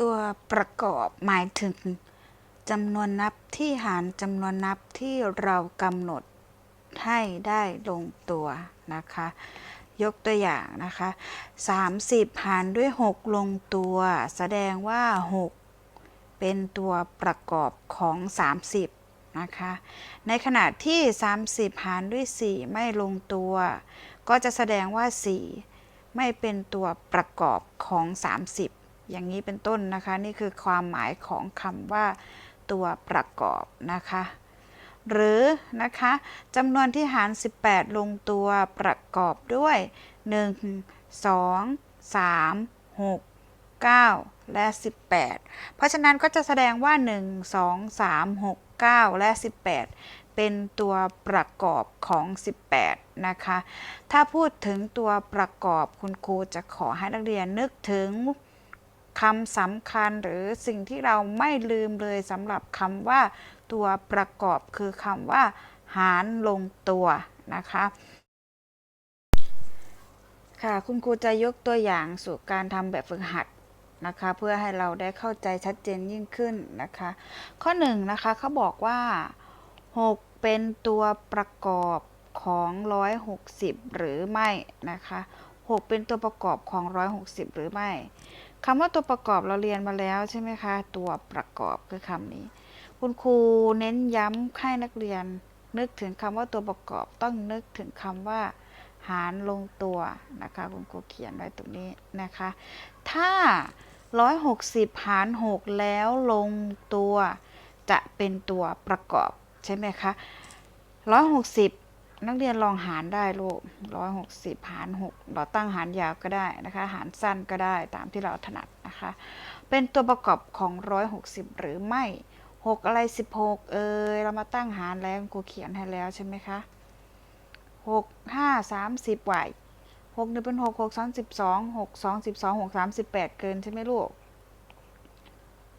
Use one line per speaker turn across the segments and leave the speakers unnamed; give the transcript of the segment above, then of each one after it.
ตัวประกอบหมายถึงจำนวนนับที่หารจำนวนนับที่เรากำหนดให้ได้ลงตัวนะคะ ยกตัวอย่างนะคะ 30 หารด้วย 6 ลงตัว แสดงว่า 6 เป็นตัวประกอบของ 30 นะคะ ในขณะที่ 30 หารด้วย 4 ไม่ลงตัว ก็จะแสดงว่า 4 ไม่เป็นตัวประกอบของ 30 อย่างนี้เป็นต้นนะคะ นี่คือความหมายของคำว่าตัวประกอบนะคะ หรือนะคะจำนวนที่หาร 18 ลงตัวประกอบด้วย 1 2 3 6 9 และ 18 เพราะฉะนั้นก็จะแสดงว่า 1 2 3 6 9 และ 18 เป็นตัวประกอบของ 18 นะคะ ถ้าพูดถึงตัวประกอบคุณครูจะขอให้นักเรียนนึกถึง คำสำคัญหรือสิ่งที่เราไม่ลืมเลยสำหรับคำว่าตัวประกอบคือคำว่า หารลงตัวนะคะค่ะคุณครูจะยกตัวอย่างสู่การทำแบบฝึกหัดนะคะเพื่อให้เราได้เข้าใจชัดเจนยิ่งขึ้นนะคะ ข้อ1นงนะคะเขาบอกว่า 6 เป็นตัวประกอบของ 160 หรือไม่นะคะ 6 เป็นตัวประกอบของ 160 หรือไม่ คำว่าตัวประกอบเราเรียนมาแล้วใช่ไหมคะ ตัวประกอบคือคำนี้ คุณครูเน้นย้ำให้นักเรียน นึกถึงคำว่าตัวประกอบต้องนึกถึงคำว่า หารลงตัวนะคะ คุณครูเขียนไว้ตรงนี้นะคะ ถ้า 160 หาร 6 แล้วลงตัวจะเป็นตัวประกอบใช่ไหมคะ160 นักเรียนลองหารได้ลูก160หกสิบหาร6เราตั้งหารยาวก็ได้นะคะ หารสั้นก็ได้ตามที่เราถนัดนะคะ เป็นตัวประกอบของ160หกสิบหรือไม่6อะไร16เออเรามาตั้งหารแล้วครูเขียนให้แล้วใช่ไหมคะ6 5 30ไหว6นี่เป็น6 6 32 6 2 12 6 3 18เกินใช่ไหมลูก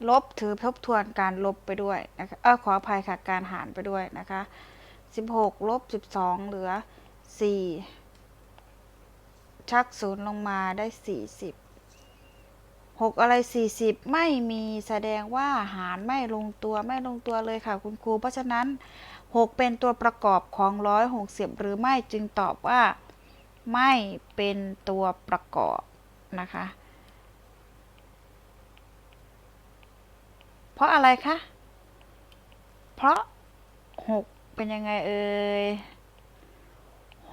ลบถือทบทวนการลบไปด้วยนะคะเออขออภัยค่ะการหารไปด้วยนะคะ 16ลบ12เหลือ4ชักศูนย์ลงมาได้40 6อะไร40ไม่มีแสดงว่าหารไม่ลงตัวไม่ลงตัวเลยค่ะคุณครู เพราะฉะนั้น6เป็นตัวประกอบของ160หรือไม่จึงตอบว่า ไม่เป็นตัวประกอบนะคะ เพราะอะไรคะ เพราะ6 เป็นยังไงเอ่ย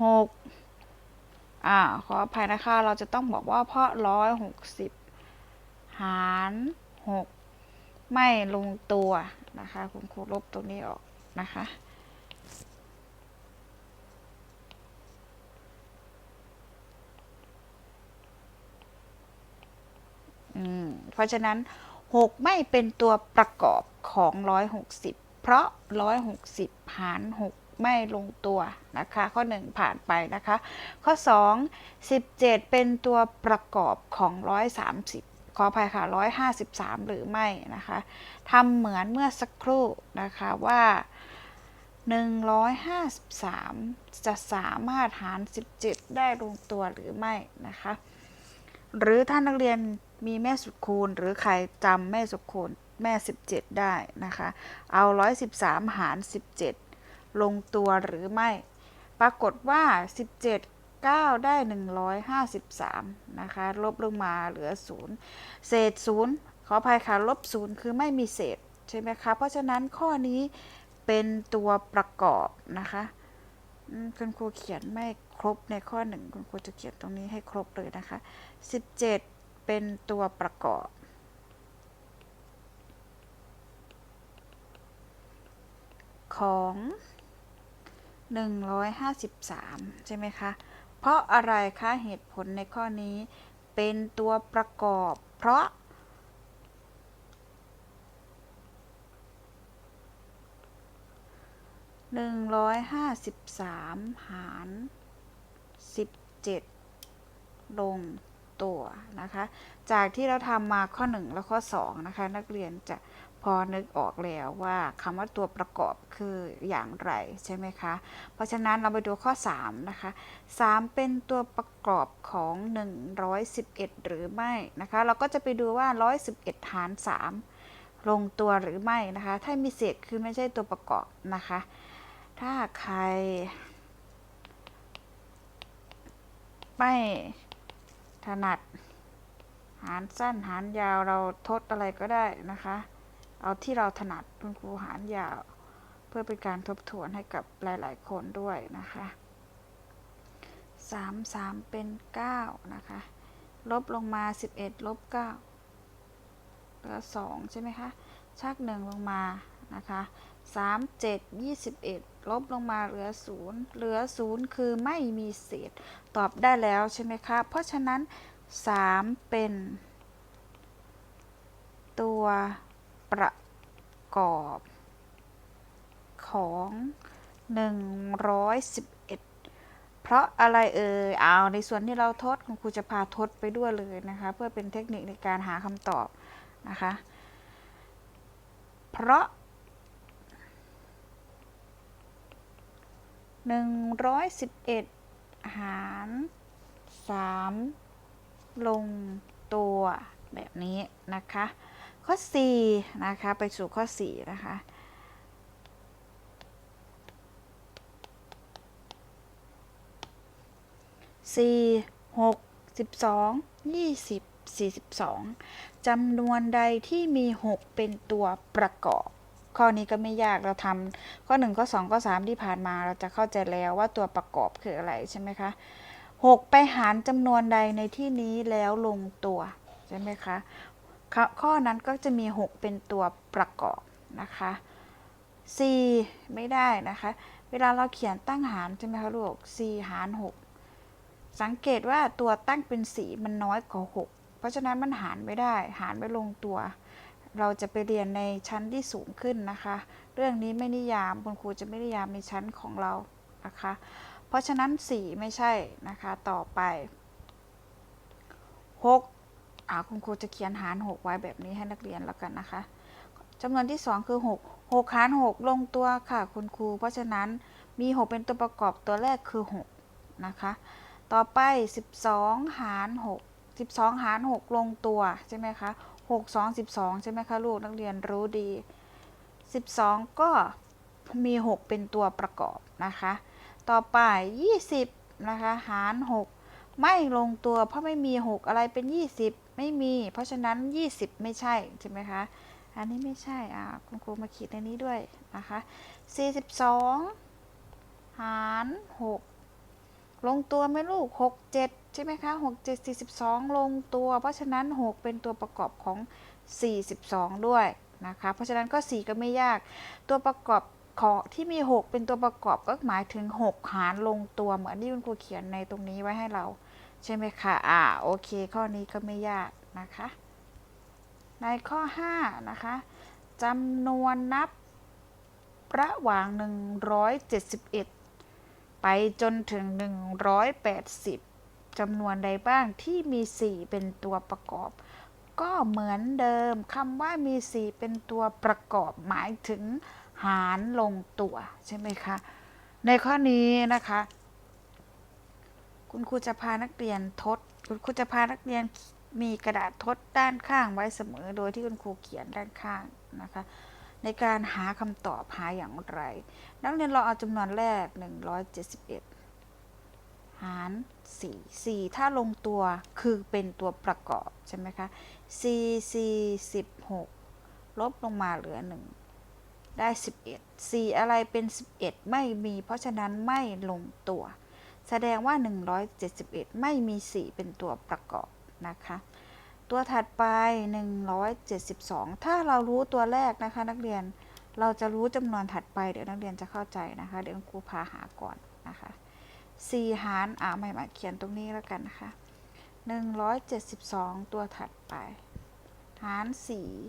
6อ่าขออภัยนะคะ เราจะต้องบอกว่าเพราะ160หกสิบหาร6ไม่ลงตัวนะคะ คุณครูลบตรงนี้ออกนะคะอืมเพราะฉะนั้น 6 ไม่เป็นตัวประกอบของ 160 เพราะ 160 หาร 6 ไม่ลงตัวนะคะ ข้อ 1 ผ่านไปนะคะ ข้อ 2 17 เป็นตัวประกอบของ 130 ขออภัยค่ะ 153 หรือไม่นะคะทำเหมือนเมื่อสักครู่นะคะว่า 153 จะสามารถหาร 17 ได้ลงตัวหรือไม่นะคะ หรือถ้านักเรียนมีแม่สุดคูณ หรือใครจำแม่สุดคูณ แม่ 17 ได้นะคะ เอา 113 หาร 17 ลงตัวหรือไม่ ปรากฏว่า 17 9 ได้ 153 นะคะ ลบลงมาเหลือ 0 เศษ 0 ขออภัยค่ะ ลบ 0 คือไม่มีเศษ ใช่ไหมคะ เพราะฉะนั้นข้อนี้เป็นตัวประกอบนะคะคุณครูเขียนไม่ครบในข้อหนึ่งคุณครูจะเขียนตรงนี้ให้ครบเลยนะคะ 17 เป็นตัวประกอบ ของ 153 ใช่ไหมคะ เพราะอะไรคะเหตุผลในข้อนี้เป็นตัวประกอบ เพราะ 153 หาร 17 ลงตัวนะคะ จากที่เราทำมาข้อ 1 และข้อ 2 นะคะ นักเรียนจะ พอนึกออกแล้วว่าคำว่าตัวประกอบคืออย่างไรใช่ไหมคะ เพราะฉะนั้นเราไปดูข้อ 3 นะคะ 3 เป็นตัวประกอบของ 111 หรือไม่นะคะ เราก็จะไปดูว่า 111 หาร 3 ลงตัวหรือไม่นะคะ ถ้ามีเศษคือไม่ใช่ตัวประกอบนะคะ ถ้าใคร ไม่ถนัด หารสั้นหารยาวเราทดอะไรก็ได้นะคะ เอาที่เราถนัดคุณครูหารยาว เพื่อเป็นการทบทวนให้กับหลาย ๆ คนด้วยนะคะสามสามเป็นเก้านะคะ ลบลงมาสิบเอ็ดลบเก้าเหลือสองใช่ไหมคะชักหนึ่งลงมานะคะสามเจ็ดยี่สิบเอ็ดลบลงมาเหลือศูนย์เหลือศูนย์คือไม่มีเศษ ตอบได้แล้วใช่ไหมคะ เพราะฉะนั้น3เป็นตัว ประกอบของ 111 เพราะอะไรเอ่ยเอาในส่วนที่เราทดคุณครูจะพาทดไปด้วยเลยนะคะ เพื่อเป็นเทคนิคในการหาคำตอบนะคะ เพราะ 111 หาร 3 ลงตัวแบบนี้นะคะ ข้อ4นะคะไปสู่ข้อ4นะคะสี่หกสิบสองยี่สิบสี่สิบสองจำนวนใดที่มีหกเป็นตัวประกอบ ข้อนี้ก็ไม่ยากเราทำข้อหนึ่งข้อสองข้อสามที่ผ่านมาเราจะเข้าใจแล้วว่าตัวประกอบคืออะไรใช่ไหมคะหกไปหารจำนวนใดในที่นี้แล้วลงตัวใช่ไหมคะ ข้อข้อนั้นก็จะมี 6 เป็นตัวประกอบนะคะ4ไม่ได้นะคะ เวลาเราเขียนตั้งหารใช่ไหมคะลูก4หาร 6 สังเกตว่าตัวตั้งเป็นสีมันน้อยกว่า 6 เพราะฉะนั้นมันหารไม่ได้ หารไม่ลงตัว เราจะไปเรียนในชั้นที่สูงขึ้นนะคะ เรื่องนี้ไม่นิยามคุณครูจะไม่นิยามในชั้นของเรานะคะ เพราะฉะนั้น 4 ไม่ใช่นะคะ ต่อไป 6 คุณครูจะเขียนหาร 6 ไว้แบบนี้ให้นักเรียนแล้วกันนะคะจำนวนที่ 2 คือ 6 6 หาร 6 ลงตัวค่ะคุณครู เพราะฉะนั้นมี 6 เป็นตัวประกอบตัวแรกคือ 6 นะคะ ต่อไป 12 หาร 6 12 หาร 6 ลงตัวใช่ไหมคะ 6 2 12 ใช่ไหมคะลูกนักเรียนรู้ดี 12 ก็มี 6 เป็นตัวประกอบนะคะ ต่อไป 20 นะคะ หาร 6 ไม่ลงตัวเพราะไม่มี 6 อะไรเป็น 20 ไม่มี เพราะฉะนั้น 20 ไม่ใช่ใช่ไหมคะ อันนี้ไม่ใช่อ่าคุณครูมาขีดในนี้ด้วยนะคะ 42 หาร 6 ลงตัวไหมลูก 6 7 ใช่ไหมคะ 6 7 42 ลงตัว เพราะฉะนั้น 6 เป็นตัวประกอบของ 42 ด้วยนะคะ เพราะฉะนั้นก็ 4 ก็ไม่ยาก ตัวประกอบของที่มี 6 เป็นตัวประกอบก็หมายถึง 6 หารลงตัวเหมือนที่คุณครูเขียนในตรงนี้ไว้ให้เรา ใช่ไหมคะอ่าโอเค ข้อนี้ก็ไม่ยากนะคะ ในข้อ 5 นะคะจำนวนนับระหว่าง 171 ไปจนถึง 180จำนวนใดบ้างที่มี 4 เป็นตัวประกอบ ก็เหมือนเดิมคำว่ามี 4 เป็นตัวประกอบหมายถึงหารลงตัว ใช่ไหมคะ ในข้อนี้นะคะ คุณครูจะพานักเรียนทด คุณครูจะพานักเรียนมีกระดาษทดด้านข้างไว้เสมอ โดยที่คุณครูเขียนด้านข้างนะคะ ในการหาคำตอบหาอย่างไร นักเรียนเราเอาจำนวนแรก 171 หาร 4 4 ถ้าลงตัวคือเป็นตัวประกอบใช่ไหมคะ4 4 16 ลบลงมาเหลือ 1 ได้ 11 4 อะไรเป็น 11 ไม่มี เพราะฉะนั้นไม่ลงตัว แสดงว่า 171 ไม่มี 4 เป็นตัวประกอบนะคะ ตัวถัดไป 172 ถ้าเรารู้ตัวแรกนะคะ นักเรียนเราจะรู้จำนวนถัดไปเดี๋ยวนักเรียนจะเข้าใจนะคะ เดี๋ยวครูพาหาก่อนนะคะ4หารอ่าไม่มาเขียนตรงนี้แล้วกันนะคะ172 ตัวถัดไป หาร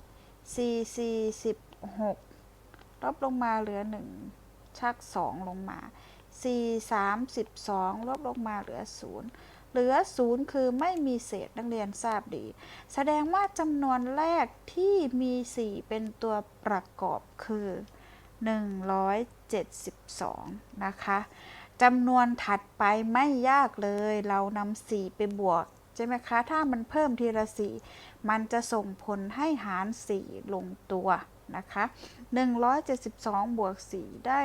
4 4 4 16ลบลงมาเหลือ 1 ชัก 2 ลงมา 4 3 12 ลบลงมาเหลือ 0 เหลือศูนย์คือไม่มีเศษนักเรียนทราบดี แสดงว่าจำนวนแรกที่มี 4 เป็นตัวประกอบคือ 172 นะคะจำนวนถัดไปไม่ยากเลย เรานำ4ไปบวกใช่ไหมคะ ถ้ามันเพิ่มทีละสี่มันจะส่งผลให้หาร 4 ลงตัวนะคะ 172 บวก 4 ได้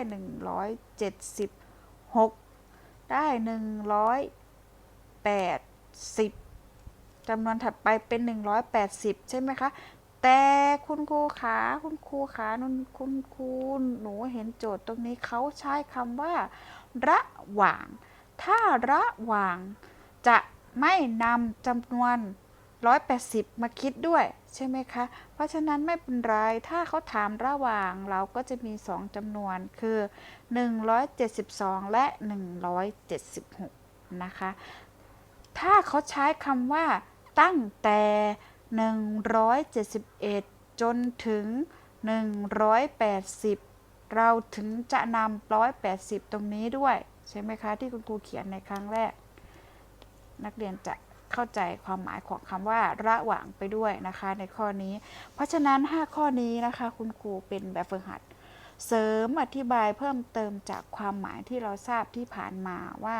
176ได้180จำนวนถัดไปเป็น180ใช่ไหมคะ แต่คุณครูขาคุณครูขานุ่นคุณครูหนูเห็นโจทย์ตรงนี้เขาใช้คำว่า ระหว่าง ถ้าระหว่างจะไม่นำจำนวน 180 มาคิดด้วย ใช่ไหมคะ เพราะฉะนั้นไม่เป็นไร ถ้าเขาถามระหว่างเราก็จะมี 2จำนวนคือ 172 และ 176 นะคะ ถ้าเขาใช้คำว่าตั้งแต่ 171 จนถึง 180 เราถึงจะนำ180 ตรงนี้ด้วย ใช่ไหมคะ ที่คุณครูเขียนในครั้งแรก นักเรียนจะ เข้าใจความหมายของคำว่าระหว่างไปด้วยนะคะในข้อนี้ เพราะฉะนั้น 5 ข้อนี้นะคะ คุณครูเป็นแบบฝึกหัด เสริมอธิบายเพิ่มเติมจากความหมายที่เราทราบที่ผ่านมาว่า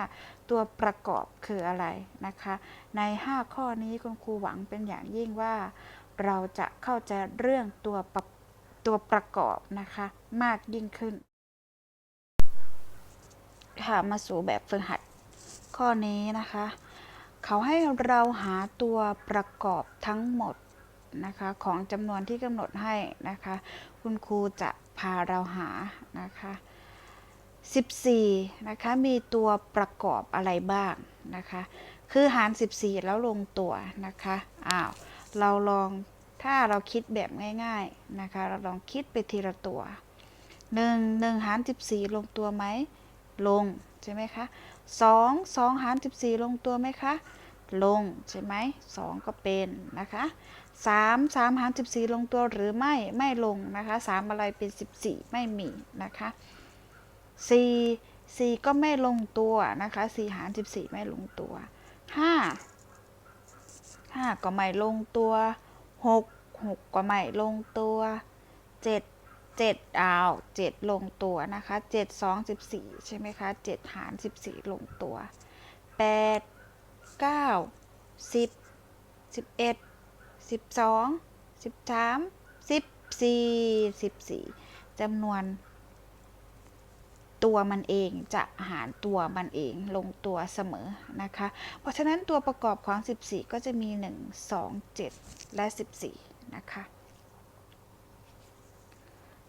ตัวประกอบคืออะไรนะคะ ใน 5 ข้อนี้คุณครูหวังเป็นอย่างยิ่งว่า เราจะเข้าใจเรื่องตัวประตัวประกอบนะคะ มากยิ่งขึ้นค่ะมาสู่แบบฝึกหัดข้อนี้นะคะ เขาให้เราหาตัวประกอบทั้งหมดนะคะของจำนวนที่กำหนดให้นะคะ คุณครูจะพาเราหานะคะ 14 นะคะมีตัวประกอบอะไรบ้างนะคะ คือหาร 14 แล้วลงตัวนะคะอ้าวเราลองถ้าเราคิดแบบง่ายๆนะคะ เราลองคิดไปทีละตัว 1 1 หาร 14 ลงตัวไหม ลงใช่ไหมคะ2 2หาร14ลงตัวไหมคะ ลงใช่ไหม2ก็เป็นนะคะ3 3หาร14ลงตัวหรือไม่ไม่ลงนะคะ3อะไรเป็น14ไม่มีนะคะ4 4ก็ไม่ลงตัวนะคะ4หาร14ไม่ลงตัว5 5ก็ไม่ลงตัว6 6ก็ไม่ลงตัว 7 7อ้าว7ลงตัวนะคะ7 2 14ใช่ไหมคะ7หาร14ลงตัว8 9 10 11 12 13 14 14จำนวน ตัวมันเองจะหารตัวมันเองลงตัวเสมอนะคะ เพราะฉะนั้นตัวประกอบของ 14 ก็จะมี 1 2 7 และ 14 นะคะ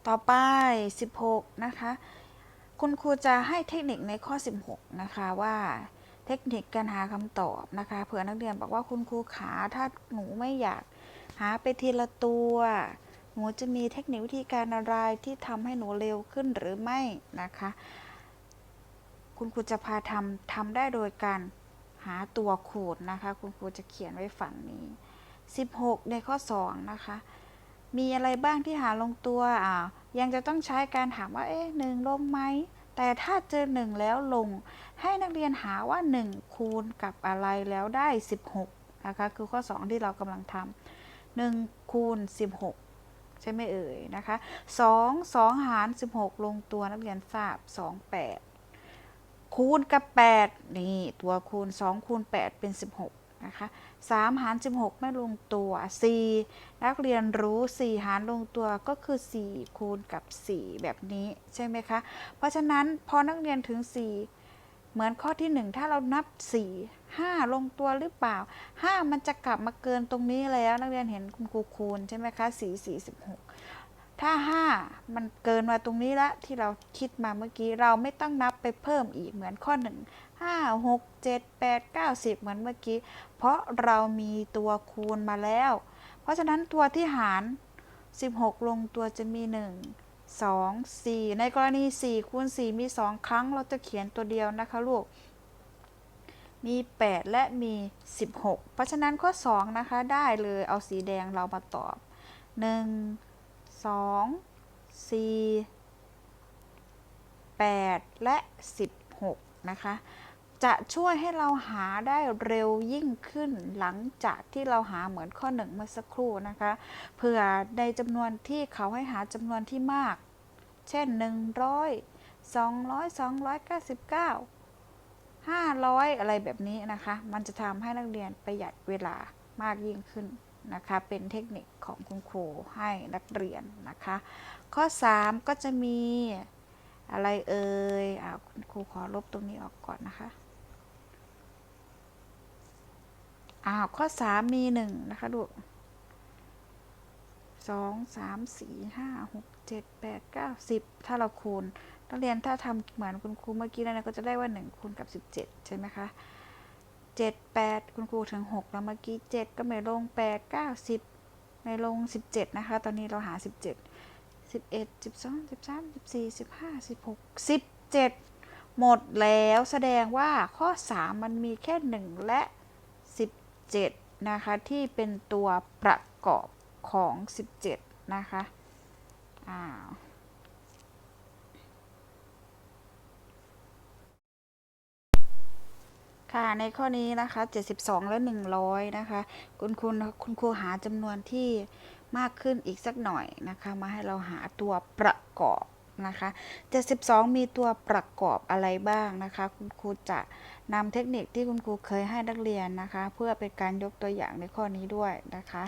ต่อไป 16 นะคะ คุณครูจะให้เทคนิคในข้อ 16 นะคะว่าเทคนิคการหาคำตอบนะคะ เผื่อนักเรียนบอกว่าคุณครูขาถ้าหนูไม่อยากหาไปทีละตัว หนูจะมีเทคนิควิธีการอะไรที่ทำให้หนูเร็วขึ้นหรือไม่นะคะ คุณครูจะพาทำทำได้โดยการหาตัวคูณนะคะ คุณครูจะเขียนไว้ฝั่งนี้ 16 ในข้อ 2 นะคะ มีอะไรบ้างที่หาลงตัวอ่ายังจะต้องใช้การถามว่าเอ๊ะหนึ่งลงไหม แต่ถ้าเจอ1แล้วลง ให้นักเรียนหาว่า 1 คูณกับอะไรแล้วได้ 16 นะคะ คือข้อ 2 ที่เรากำลังทำ1คูณ 16 ใช่ไหมเอ่ยนะคะ 2 2 หาร 16 ลงตัวนักเรียนทราบ 2 8 คูณกับ 8 นี่ ตัวคูณ 2 คูณ 8 เป็น 16 นะคะ3หาร 16 ไม่ลงตัว 4 นักเรียนรู้ 4 หารลงตัวก็คือ 4 คูณกับ 4 แบบนี้ใช่ไหมคะ เพราะฉะนั้นพอนักเรียนถึง 4 เหมือนข้อที่ 1 ถ้าเรานับ 4 5 ลงตัวหรือเปล่า 5 มันจะกลับมาเกินตรงนี้แล้ว นักเรียนเห็นคุณครูคูณใช่ไหมคะ4 4 16ถ้า 5 มันเกินมาตรงนี้ละที่เราคิดมาเมื่อกี้เราไม่ต้องนับไปเพิ่มอีกเหมือนข้อ 1 5 6 7 8 9 10 เหมือนเมื่อกี้ เพราะเรามีตัวคูณมาแล้ว เพราะฉะนั้นตัวที่หาร 16 ลงตัวจะมี 1 2 4 ในกรณี 4 คูณ 4 มี 2 ครั้ง เราจะเขียนตัวเดียวนะคะลูก มี 8 และมี 16 เพราะฉะนั้นข้อ 2 นะคะ ได้เลยเอาสีแดงเรามาตอบ 1 2 4 8 และ 16 นะคะ จะช่วยให้เราหาได้เร็วยิ่งขึ้นหลังจากที่เราหาเหมือนข้อหนึ่งเมื่อสักครู่นะคะเผื่อในจำนวนที่เขาให้หาจำนวนที่มาก เช่น 100 200 299 500 อะไรแบบนี้นะคะ มันจะทำให้นักเรียนประหยัดเวลามากยิ่งขึ้นนะคะ เป็นเทคนิคของคุณครูให้นักเรียนนะคะ ข้อ 3 ก็จะมีอะไรเอ่ยอ่าคุณครูขอลบตรงนี้ออกก่อนนะคะ อ้าว ข้อ3มี1นะคะดูสองสามสี่ห้าหกเจ็ดแปดเก้าสิบถ้าเราคูณนักเรียนถ้าทำเหมือนคุณครูเมื่อกี้แล้วนะก็จะได้ว่า1คูณกับ17ใช่ไหมคะ7 8คุณครูถึง6แล้วเมื่อกี้7ก็ไม่ลง8 9 10ไม่ลง17นะคะ ตอนนี้เราหา17 11 12 13 14 15 16 17หมดแล้วแสดงว่าข้อ3มันมีแค่1และ 17นะคะ ที่เป็นตัวประกอบของ 17 นะคะอ้าวค่ะ ในข้อนี้นะคะ 72 และ 100 นะคะ คุณคุณคุณครูหาจำนวนที่มากขึ้นอีกสักหน่อยนะคะ มาให้เราหาตัวประกอบ นะคะ 72 มีตัวประกอบอะไรบ้างนะคะ คุณครูจะนำเทคนิคที่คุณครูเคยให้นักเรียนนะคะ เพื่อเป็นการยกตัวอย่างในข้อนี้ด้วยนะคะ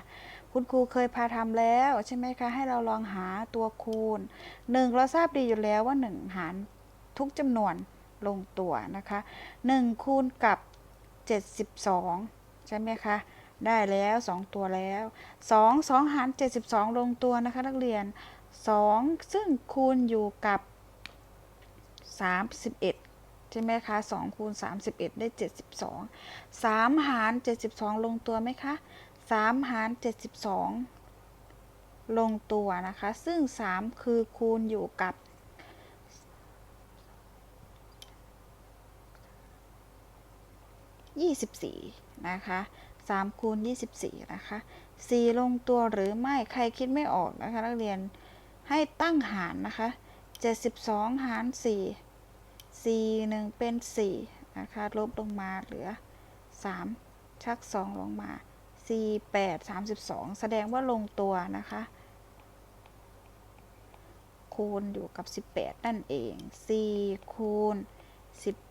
คุณครูเคยพาทำแล้วใช่ไหมคะ ให้เราลองหาตัวคูณ 1 เราทราบดีอยู่แล้วว่า 1 หารทุกจำนวนลงตัวนะคะ 1 คูณกับ 72 ใช่ไหมคะได้แล้ว 2 ตัวแล้ว 2 2 หาร 72 ลงตัวนะคะ นักเรียน 2 ซึ่งคูณอยู่กับ 31 ใช่ไหมคะ2คูณ 31 ได้ 72 3 หาร 72 ลงตัวไหมคะ 3 หาร 72 ลงตัวนะคะ ซึ่ง 3 คือคูณอยู่กับ24นะคะ3คูณ24นะคะ4ลงตัวหรือไม่ใครคิดไม่ออกนะคะนักเรียน ให้ตั้งหารนะคะ 72 หาร 4 4 1 เป็น 4 นะคะ ลบลงมาเหลือ 3 ชัก 2 ลงมา 4 8 32 แสดงว่าลงตัวนะคะ คูณอยู่กับ 18 นั่นเอง 4 คูณ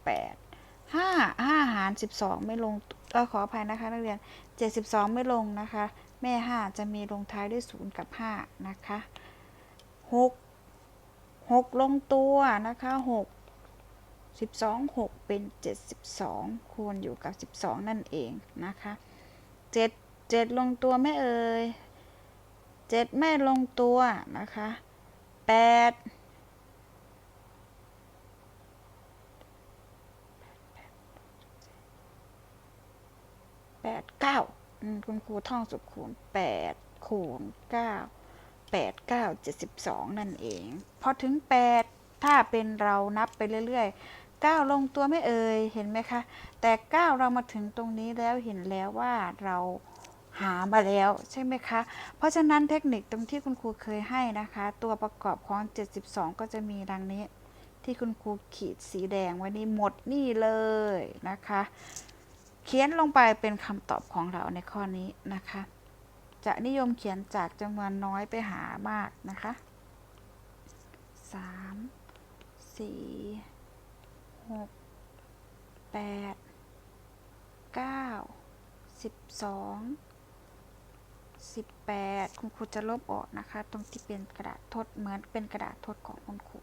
18ห้าห้าหารสิบสองไม่ลงเออขออภัยนะคะนักเรียนเจ็ดสิบสองไม่ลงนะคะ แม่ห้าจะมีลงท้ายด้วยศูนย์กับห้านะคะ หกหกลงตัวนะคะหกสิบสองหกเป็นเจ็ดสิบสองคูณอยู่กับสิบสองนั่นเองนะคะเจ็ดเจ็ดลงตัวไม่เอ่ยเจ็ดไม่ลงตัวนะคะแปดแปดเก้าอืมคุณครูท่องสุดคูณแปดคูณเก้า แปดเก้าเจ็ดสิบสองนั่นเอง พอถึงแปดถ้าเป็นเรานับไปเรื่อยๆเก้าลงตัวไม่เอ่ย เห็นไหมคะ แต่เก้าเรามาถึงตรงนี้แล้วเห็นแล้วว่าเราหามาแล้วใช่ไหมคะ เพราะฉะนั้นเทคนิคตรงที่คุณครูเคยให้นะคะ ตัวประกอบของ 72 ก็จะมีดังนี้ ที่คุณครูขีดสีแดงไว้นี่หมดนี่เลยนะคะ เขียนลงไปเป็นคำตอบของเราในข้อนี้นะคะ จะนิยมเขียนจากจำนวนน้อยไปหามากนะคะสามสี่หกแปดเก้าสิบสองสิบแปดคุณครูจะลบออกนะคะ ตรงที่เป็นกระดาษทดเหมือนเป็นกระดาษทดของคุณครู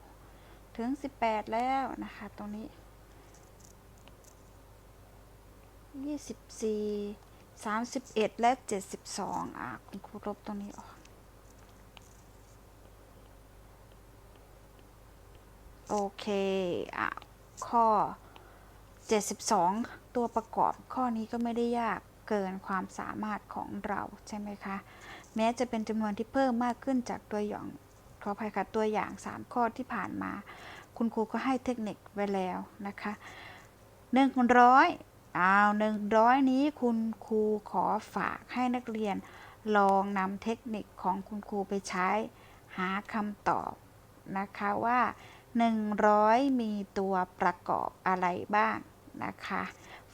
ถึงสิบแปดแล้วนะคะตรงนี้ยี่สิบ สามสิบเอ็ดและเจ็ดสิบสองอะคุณครูลบตรงนี้ออก โอเค อะ ข้อ72ตัวประกอบข้อนี้ก็ไม่ได้ยากเกินความสามารถของเราใช่ไหมคะ แม้จะเป็นจำนวนที่เพิ่มมากขึ้นจากตัวอย่างขออภัยค่ะตัวอย่าง 3 ข้อที่ผ่านมา คุณครูก็ให้เทคนิคไว้แล้วนะคะ 100 อ้าว100นี้คุณครูขอฝากให้นักเรียน ลองนำเทคนิคของคุณครูไปใช้หาคำตอบนะคะว่า 100 มีตัวประกอบอะไรบ้างนะคะ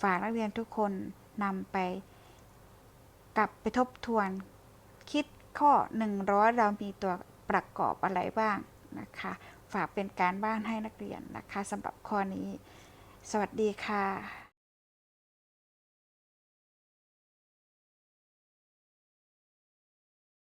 ฝากนักเรียนทุกคนนำไป กลับไปทบทวน คิดข้อ 100 เรามีตัวประกอบอะไรบ้างนะคะ ฝากเป็นการบ้านให้นักเรียนนะคะสำหรับข้อนี้ สวัสดีค่ะ